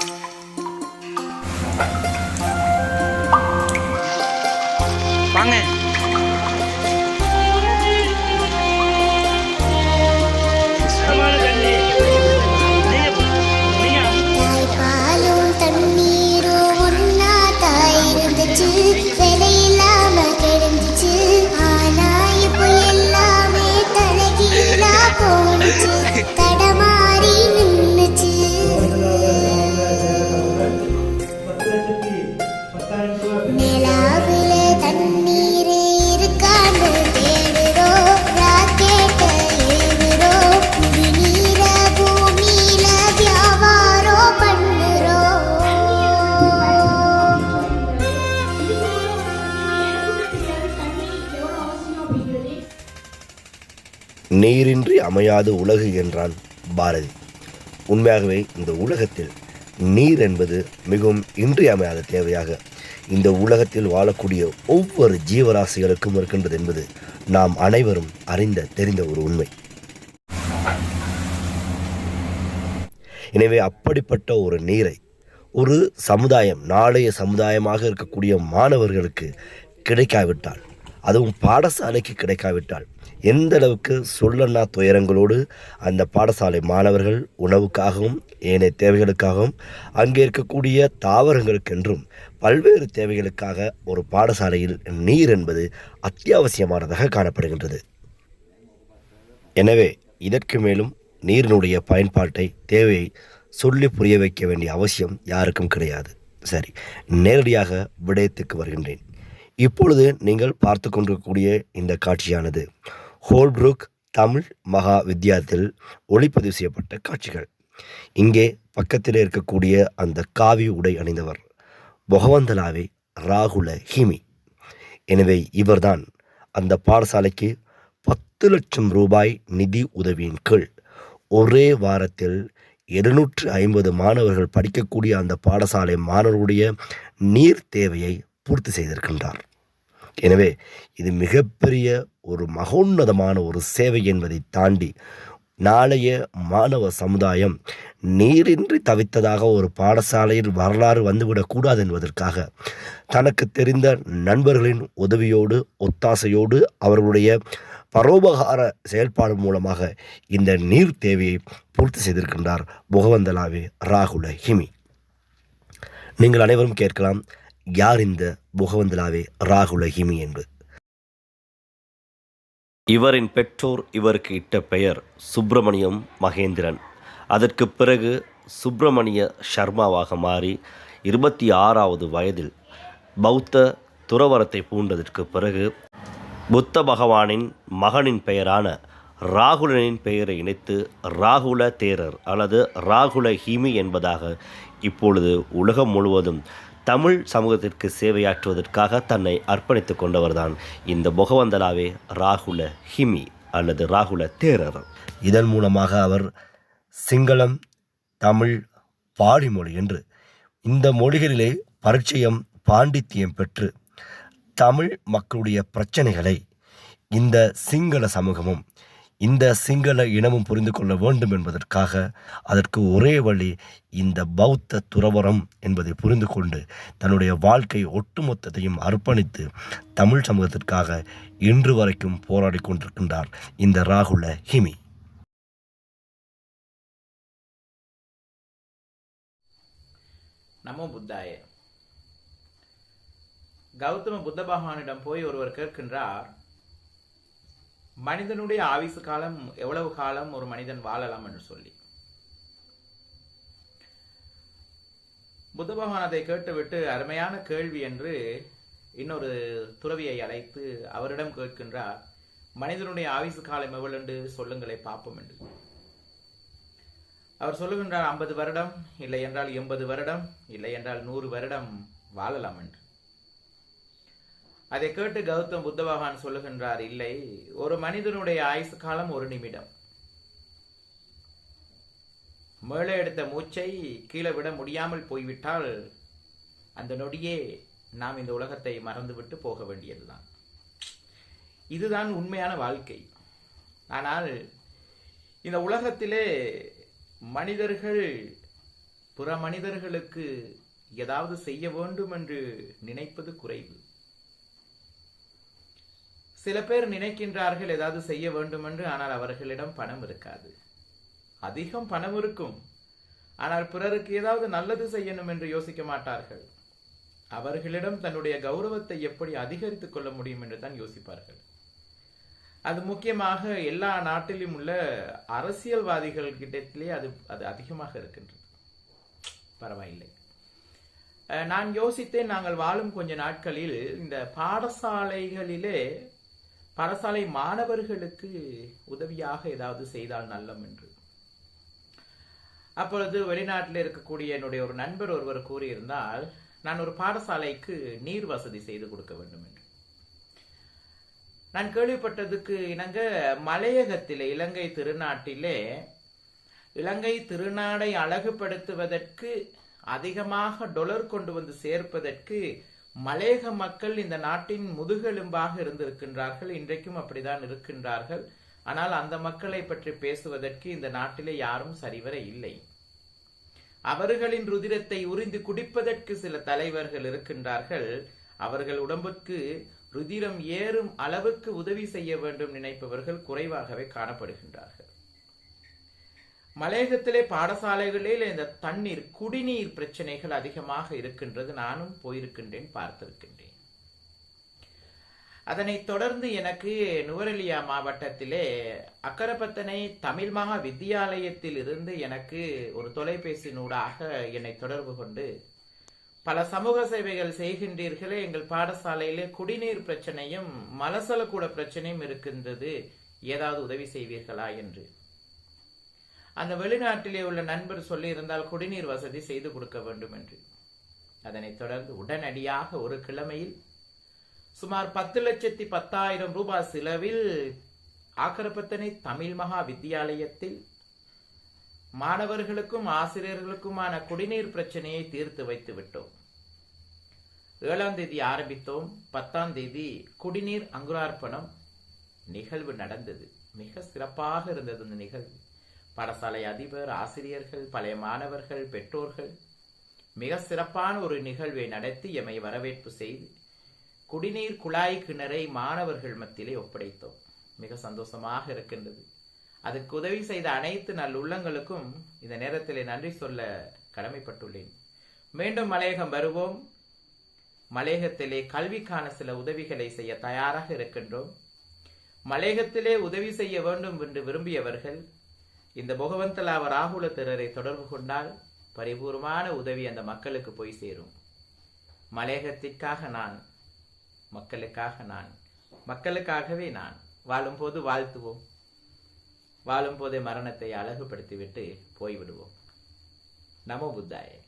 Música நீரின்றி அமையாத உலகு என்றான் பாரதி. உண்மையாகவே இந்த உலகத்தில் நீர் என்பது மிகவும் இன்றியமையாத தேவையாக. இந்த உலகத்தில் வாழக்கூடிய ஒவ்வொரு ஜீவராசிகளுக்கும் இருக்கின்றது என்பது நாம் அனைவரும் அறிந்த தெரிந்த ஒரு உண்மை. எனவே அப்படிப்பட்ட ஒரு நீரை ஒரு சமுதாயம் நாளைய சமுதாயமாக இருக்கக்கூடிய மாணவர்களுக்கு கிடைக்காவிட்டால் அதுவும் பாடசாலைக்கு கிடைக்காவிட்டால் எந்த அளவுக்கு சொல்லன்னா துயரங்களோடு அந்த பாடசாலை மாணவர்கள் உணவுக்காகவும் ஏனைய தேவைகளுக்காகவும் அங்கே இருக்கக்கூடிய தாவரங்களுக்கென்றும் பல்வேறு தேவைகளுக்காக ஒரு பாடசாலையில் நீர் என்பது அத்தியாவசியமானதாக காணப்படுகின்றது. எனவே இதற்கு மேலும் நீரினுடைய பயன்பாட்டை தேவையை சொல்லி புரிய வைக்க வேண்டிய அவசியம் யாருக்கும் கிடையாது. சரி நேரடியாக விடயத்துக்கு வருகின்றேன். இப்பொழுது நீங்கள் பார்த்து கொண்டிருக்கக்கூடிய இந்த காட்சியானது ஹோல்ப்ரூக் தமிழ் மகா வித்யாத்தில் ஒளிப்பதிவு செய்யப்பட்ட காட்சிகள். இங்கே பக்கத்தில் இருக்கக்கூடிய அந்த காவி உடை அணிந்தவர் பொகவந்தலாவே ராகுல ஹிமி. எனவே இவர்தான் அந்த பாடசாலைக்கு பத்து லட்சம் ரூபாய் நிதி உதவியின் கீழ் ஒரே வாரத்தில் இருநூற்று ஐம்பது மாணவர்கள் படிக்கக்கூடிய அந்த பாடசாலை மாணவர்களுடைய நீர் தேவையை பூர்த்தி செய்திருக்கின்றார். எனவே இது மிகப்பெரிய ஒரு மகோன்னதமான ஒரு சேவை என்பதை தாண்டி நாளைய மாணவ சமுதாயம் நீரின்றி தவித்ததாக ஒரு பாடசாலையில் வரலாறு வந்துவிடக்கூடாது என்பதற்காக தனக்கு தெரிந்த நண்பர்களின் உதவியோடு ஒத்தாசையோடு அவர்களுடைய பரோபகார செயல்பாடு மூலமாக இந்த நீர் தேவையை பூர்த்தி செய்திருக்கின்றார் புகவந்தலாவே ராகுல ஹிமி. நீங்கள் அனைவரும் கேட்கலாம் யார் இந்த புகவந்தலாவே ராகுல ஹிமி என்று? இவரின் பெற்றோர் இவருக்கு இட்ட பெயர் சுப்பிரமணியம் மகேந்திரன். அதற்கு பிறகு சுப்பிரமணிய சர்மாவாக மாறி இருபத்தி ஆறாவது வயதில் பௌத்த துறவரத்தை பூண்டதற்கு பிறகு புத்த பகவானின் மகனின் பெயரான ராகுலனின் பெயரை இணைத்து ராகுல தேரர் அல்லது ராகுல ஹிமி என்பதாக இப்பொழுது உலகம் முழுவதும் தமிழ் சமூகத்திற்கு சேவையாற்றுவதற்காக தன்னை அர்ப்பணித்துக் கொண்டவர்தான் இந்த முகவந்தலாவே ராகுல ஹிமி அல்லது ராகுல தேரர். இதன் மூலமாக அவர் சிங்களம் தமிழ் பாடிமொழி என்று இந்த மொழிகளிலே பரிச்சயம் பாண்டித்தியம் பெற்று தமிழ் மக்களுடைய பிரச்சனைகளை இந்த சிங்கள சமூகமும் இந்த சிங்கள இனமும் புரிந்து கொள்ள வேண்டும் என்பதற்காக அதற்கு ஒரே வழி இந்த பௌத்த துறவரம் என்பதை புரிந்து கொண்டு தன்னுடைய வாழ்க்கை ஒட்டுமொத்தத்தையும் அர்ப்பணித்து தமிழ் சமூகத்திற்காக இன்று வரைக்கும் போராடி கொண்டிருக்கின்றார் இந்த ராகுல ஹிமி. நமோ புத்தாய. கௌதம புத்த பகவானிடம் போய் ஒருவர் கேட்கின்றார் மனிதனுடைய ஆயுசு காலம் எவ்வளவு காலம் ஒரு மனிதன் வாழலாம் என்று சொல்லி. புத்த பகவான் அதை கேட்டுவிட்டு அருமையான கேள்வி என்று இன்னொரு துறவியை அழைத்து அவரிடம் கேட்கின்றார் மனிதனுடைய ஆயுசு காலம் எவ்வளவு என்று சொல்லுங்களை பார்ப்போம் என்று. அவர் சொல்லுகின்றார் ஐம்பது வருடம் இல்லை என்றால் எண்பது வருடம் இல்லை என்றால் நூறு வருடம் வாழலாம் என்று. அதை கேட்டு கௌதம் புத்த பகவான் சொல்லுகின்றார் இல்லை ஒரு மனிதனுடைய ஆயுசு காலம் ஒரு நிமிடம். மேலே எடுத்த மூச்சை கீழே விட முடியாமல் போய்விட்டால் அந்த நொடியே நாம் இந்த உலகத்தை மறந்துவிட்டு போக வேண்டியதுதான். இதுதான் உண்மையான வாழ்க்கை. ஆனால் இந்த உலகத்திலே மனிதர்கள் பிற மனிதர்களுக்கு ஏதாவது செய்ய வேண்டும் என்று நினைப்பது குறைவு. சில பேர் நினைக்கின்றார்கள் ஏதாவது செய்ய வேண்டும் என்று ஆனால் அவர்களிடம் பணம் இருக்காது. அதிகம் பணம் இருக்கும். ஆனால் பிறருக்கு ஏதாவது நல்லது செய்யணும் என்று யோசிக்க மாட்டார்கள். அவர்களிடம் தன்னுடைய கௌரவத்தை எப்படி அதிகரித்துக் கொள்ள முடியும் என்று தான் யோசிப்பார்கள். அது முக்கியமாக எல்லா நாட்டிலும் உள்ள அரசியல்வாதிகள் கிட்டத்திலே அது அது அதிகமாக இருக்கின்றது. பரவாயில்லை. நான் யோசித்தேன் நாங்கள் வாழும் கொஞ்ச நாட்களில் இந்த பாடசாலைகளிலே பாடசாலை மாணவர்களுக்கு உதவியாக ஏதாவது செய்தால் நல்லம் என்று. அப்பொழுது வெளிநாட்டில் இருக்கக்கூடிய என்னுடைய ஒரு நண்பர் ஒருவர் கூறியிருந்தால் நான் ஒரு பாடசாலைக்கு நீர் வசதி செய்து கொடுக்க வேண்டும் என்று. நான் கேள்விப்பட்டதுக்கு இணங்க மலையகத்திலே இலங்கை திருநாட்டிலே இலங்கை திருநாடை அழகுபடுத்துவதற்கு அதிகமாக டொலர் கொண்டு வந்து சேர்ப்பதற்கு மலேக மக்கள் இந்த நாட்டின் முதுகெலும்பாக இருந்திருக்கின்றார்கள் இன்றைக்கும் அப்படிதான் இருக்கின்றார்கள். ஆனால் அந்த மக்களை பற்றி பேசுவதற்கு இந்த நாட்டிலே யாரும் சரிவர இல்லை. அவர்களின் ருதிரத்தை உறிந்து குடிப்பதற்கு சில தலைவர்கள் இருக்கின்றார்கள். அவர்கள் உடம்புக்கு ருதிரம் ஏறும் அளவுக்கு உதவி செய்ய வேண்டும் நினைப்பவர்கள் குறைவாகவே காணப்படுகின்றார்கள். மலையகத்திலே பாடசாலைகளில் இந்த தண்ணீர் குடிநீர் பிரச்சனைகள் அதிகமாக இருக்கின்றது. நானும் போயிருக்கின்றேன் பார்த்திருக்கின்றேன். அதனைத் தொடர்ந்து எனக்கு நுவரெலியா மாவட்டத்திலே அக்கரப்பத்தனை தமிழ் மகா வித்தியாலயத்தில் இருந்து எனக்கு ஒரு தொலைபேசி நூடாக என்னை தொடர்பு கொண்டு பல சமூக சேவைகள் செய்கின்றீர்களே எங்கள் பாடசாலையிலே குடிநீர் பிரச்சனையும் மலசல கூட பிரச்சனையும் இருக்கின்றது. ஏதாவது உதவி செய்வீர்களா? என்று. அந்த வெளிநாட்டிலே உள்ள நண்பர் சொல்லியிருந்தால் குடிநீர் வசதி செய்து கொடுக்க வேண்டும் என்று அதனைத் தொடர்ந்து உடனடியாக ஒரு கிழமையில் சுமார் பத்து லட்சத்தி பத்தாயிரம் ரூபாய் செலவில் ஆக்கரப்பத்தனை தமிழ் மகா வித்தியாலயத்தில் மாணவர்களுக்கும் ஆசிரியர்களுக்குமான குடிநீர் பிரச்சனையை தீர்த்து வைத்து விட்டோம். ஏழாம் தேதி ஆரம்பித்தோம். பத்தாம் தேதி குடிநீர் அங்குரார்ப்பணம் நிகழ்வு நடந்தது. மிக சிறப்பாக இருந்தது அந்த நிகழ்வு. பாடசாலை அதிபர் ஆசிரியர்கள் பழைய மாணவர்கள் பெற்றோர்கள் மிக சிறப்பான ஒரு நிகழ்வை நடத்தி எம்மை வரவேற்பு செய்து குடிநீர் குழாய் கிணறை மாணவர்கள் மத்தியிலே ஒப்படைத்தோம். மிக சந்தோஷமாக இருக்கின்றது. அதுக்கு உதவி செய்த அனைத்து நல் உள்ளங்களுக்கும் இந்த நேரத்திலே நன்றி சொல்ல கடமைப்பட்டுள்ளேன். மீண்டும் மலையகம் வருவோம். மலையகத்திலே கல்விக்கான சில உதவிகளை செய்ய தயாராக இருக்கின்றோம். மலையகத்திலே உதவி செய்ய வேண்டும் என்று விரும்பியவர்கள் இந்த புகவந்தலாவ ராகுல திரரை தொடர்பு கொண்டால் பரிபூர்வமான உதவி அந்த மக்களுக்கு போய் சேரும். மலையகத்திற்காக நான் மக்களுக்காக நான் மக்களுக்காகவே நான் வாழும்போது வாழ்த்துவோம். வாழும்போதே மரணத்தை அழகுபடுத்திவிட்டு போய்விடுவோம். நமோ புத்தாயே.